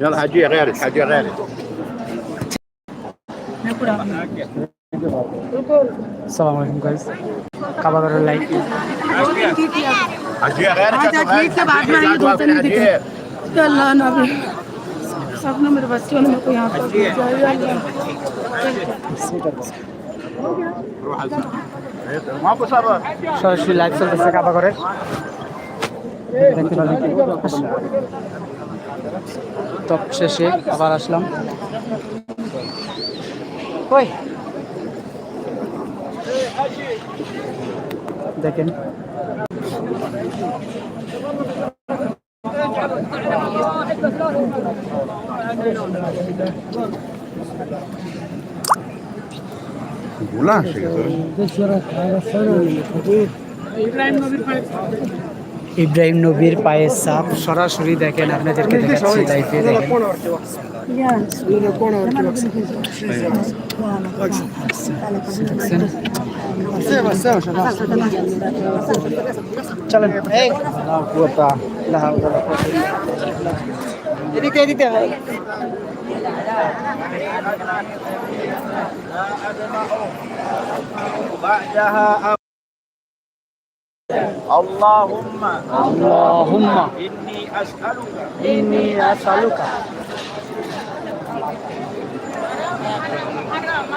يلا حاجي يا الحاجية حاجي يا غير السلام عليكم guys খাবার দাবার like حاجية غير حاجية بعد ما عيد وطني ذكر يلا انا صف نمبر بس وانا ما كنت সরাসরি লাইভ চলতেছে কাবা করে দেখতে পাবেন টপ শেষে আবার আসলাম। ওই। দেখেন। গুলা আসে গেছে ইব্রাহিম নবীর পায়ের ছাপ সরাসরি দেখেন আপনাদেরকে দেখাচ্ছি লাইভে দেখেন দেখছেন? চলেন এদিকে এদিকে بعدها اللهم আল্লাহুম্মা اني اسالك ইন্নী আসআলুকা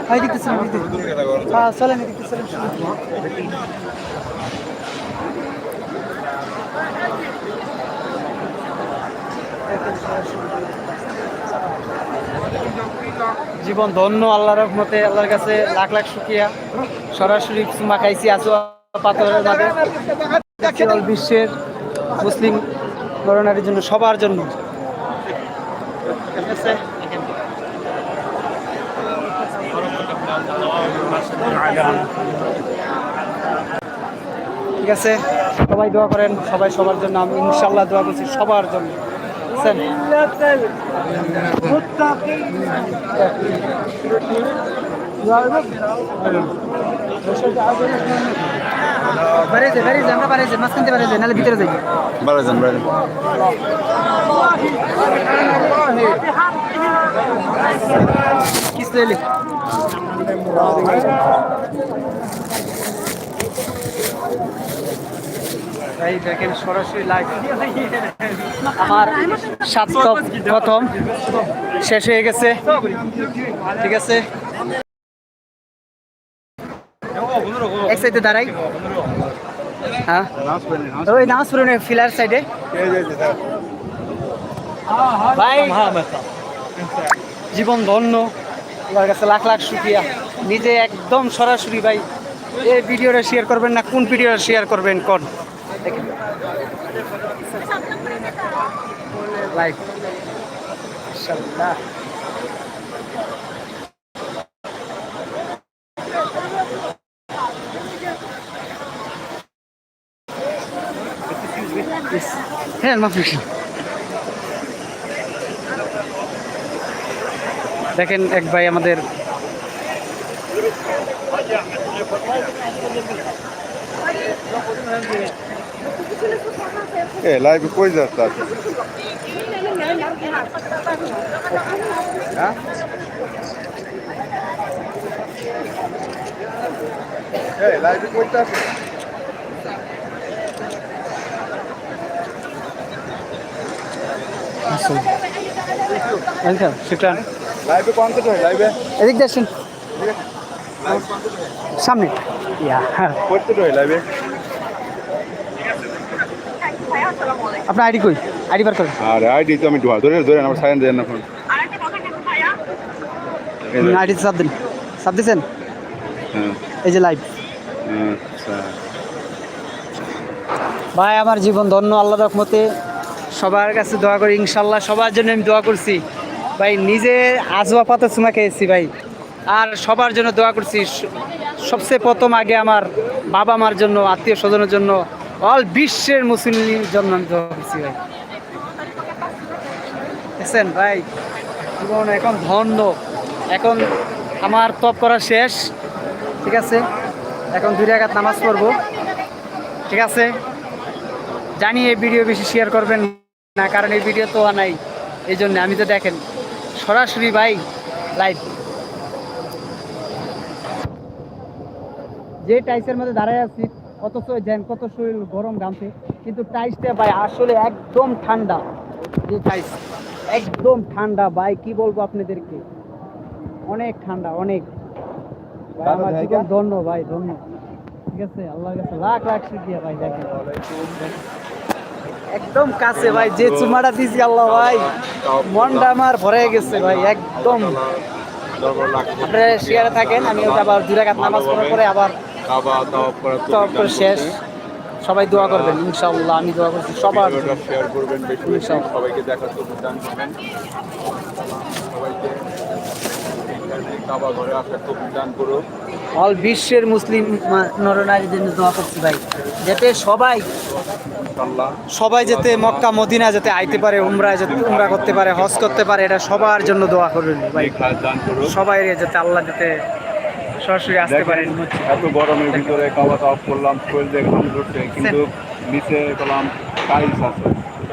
হাই দিকে চলেন এদিকে হ্যাঁ চলেন এদিকে চলেন জীবন ধন্য আল্লাহর রহমতে আল্লাহর কাছে লাখ লাখ শুকিয়া সরাসরি চুমা খাইছি আসো বিশ্বের মুসলিম গণনারীর জন্য সবার জন্য ঠিক আছে? সবাই দোয়া করেন, সবাই সবার জন্য আমি ইনশাল্লাহ দোয়া করছি সবার জন্য? বাইরে যাই আমরা বাইরে যাই মাঝখান থেকে ভিতরে যাই। কিস লেলি ভাই সরাসরি আমার সাত প্রথম। শেষ হয়ে গেছে। ঠিক আছে? এক সাইডে দাঁড়াই। হ্যাঁ? ওই নামাজ পড়ুন ফিলার সাইডে। ভাই, জীবন ধন্য। আল্লাহর কাছে লাখ লাখ শুক্রিয়া। নিজে একদম সরাসরি, ভাই এই ভিডিওটা শেয়ার করবেন না, কোন ভিডিওটা শেয়ার করবেন, কোন? দেখেন। হ্যাঁ মাফ দেখেন এক ভাই আমাদের এ লাইভ কই যাচ্ছে লাইভে কই যাচ্ছে আচ্ছা।, আচ্ছা। শুক্রান। লাইভে লাইভে এদিক সামনে। ইয়া। হ্যাঁ লাইভে আপনার আইডি কই? আইডি বার করেন। আর আইডি তো আমি ধরে ধরে আমার সাইন দেন না আইডি সাব দিন। সাব দিছেন? এই যে লাইভ হ্যাঁ। আচ্ছা। ভাই আমার জীবন ধন্য আল্লাহ রহমতে। সবার কাছে দোয়া করি, ইনশাল্লাহ সবার জন্য আমি দোয়া করছি। ভাই, নিজে আজবা পাতা চুমা খেয়েছি ভাই। আর সবার জন্য দোয়া করছি সবচেয়ে প্রথম আগে আমার বাবা মার জন্য, আত্মীয় স্বজনের জন্য, অল বিশ্বের মুসলিমের জন্য আমি দোয়া করছি ভাই। দেখছেন ভাই, জীবন এখন ধন্য। এখন আমার তপ করা শেষ, ঠিক আছে? এখন দুই রাকাত নামাজ পড়ব, ঠিক আছে? জানি এই ভিডিও বেশি শেয়ার করবেন না কারণ এই ভিডিও তো নাই। এই জন্য আমি তো দেখেন সরাসরি ভাই লাইভ যে টাইসের মধ্যে দাঁড়ায় আছি অথচ দেন কত শরীর গরম ঘামছে কিন্তু টাইসটা ভাই আসলে একদম ঠান্ডা যে টাইস একদম ঠান্ডা ভাই কি বলব আপনাদেরকে? অনেক ঠান্ডা অনেক। ভাই আমার জীবন ধন্য ভাই ধন্য। ঠিক আছে আল্লাহর কাছে লাখ লাখ শুকরিয়া ভাই দেখেন। একদম কাছে ভাই যে চুমাটা দিছি আল্লাহ ভাই মনটা আমার ভরে গেছে ভাই একদম। আপনারা শেয়ারে থাকেন আমি ওটা আবার দুই রাকাত নামাজ পড়ার পরে আবার করে শেষ। সবাই দোয়া করবেন ইনশাআল্লাহ আমি দোয়া করছি সবার শেয়ার করবেন সবাইকে দেখার জন্য দান করবেন। সবাইকে কাবা ঘরে আসার তো দান করো অল বিশ্বের মুসলিম নরনারীদের জন্য দোয়া করছি ভাই। যাতে সবাই ইনশাআল্লাহ। সবাই যাতে মক্কা মদিনা যাতে আইতে পারে উমরা যাতে উমরা করতে পারে হজ করতে পারে এটা সবার জন্য দোয়া করবেন ভাই। সবাই যাতে আল্লাহ যাতে সরাসরি আসতে পারে। দেখেন, এত গরমের ভিতরে কাবা তাওয়াফ করলাম শরীর ঘাম ধরছে কিন্তু নিচে পেলাম টাইলস আছে।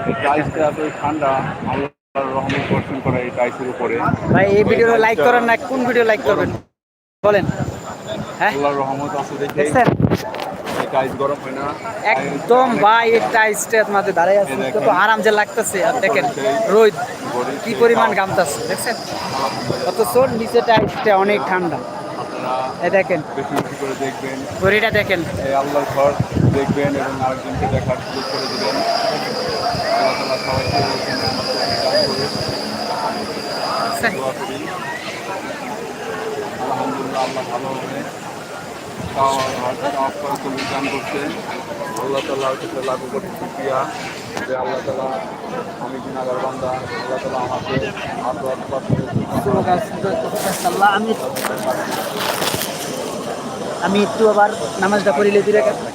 এই টাইলসটা এত ঠান্ডা আল্লাহর রহমত বর্ষণ করে এই টাইলসের উপরে। ভাই এই ভিডিও লাইক করেন না কোন ভিডিও লাইক করবেন? বলেন। আল্লাহর রহমত আছে দেখে। দেখছেন? এই গরম হয় না। একদম ভাই এই টাইসটা মাঝে দাঁড়ায় আছে। কত আরাম যে লাগতেছে। আর দেখেন রোদ। কি পরিমাণ ঘামতাছে দেখছেন? অথচ নিচে টাইসটা অনেক ঠান্ডা। এই দেখেন। করে দেখবেন। ঘড়িটা দেখেন। আল্লাহর ঘর দেখবেন এবং আরেকজনকে দেখার সুযোগ করে দেবেন। আল্লাহ তালা সবাইকে এখানে আমাদের দান করে দেখছেন? দোয়া করি আলহামদুলিল্লাহ আল্লাহ ভালোভাবে করার দান করছেন আল্লাহ তালার কাছে লাগু করতে শুক্রিয়া যে আল্লাহ তালা আমি গুণাগার বান্দা আল্লাহ তালা আমাকে আমি আমি একটু আবার নামাজটা পড়িলে দুই রেখে আল্লাহ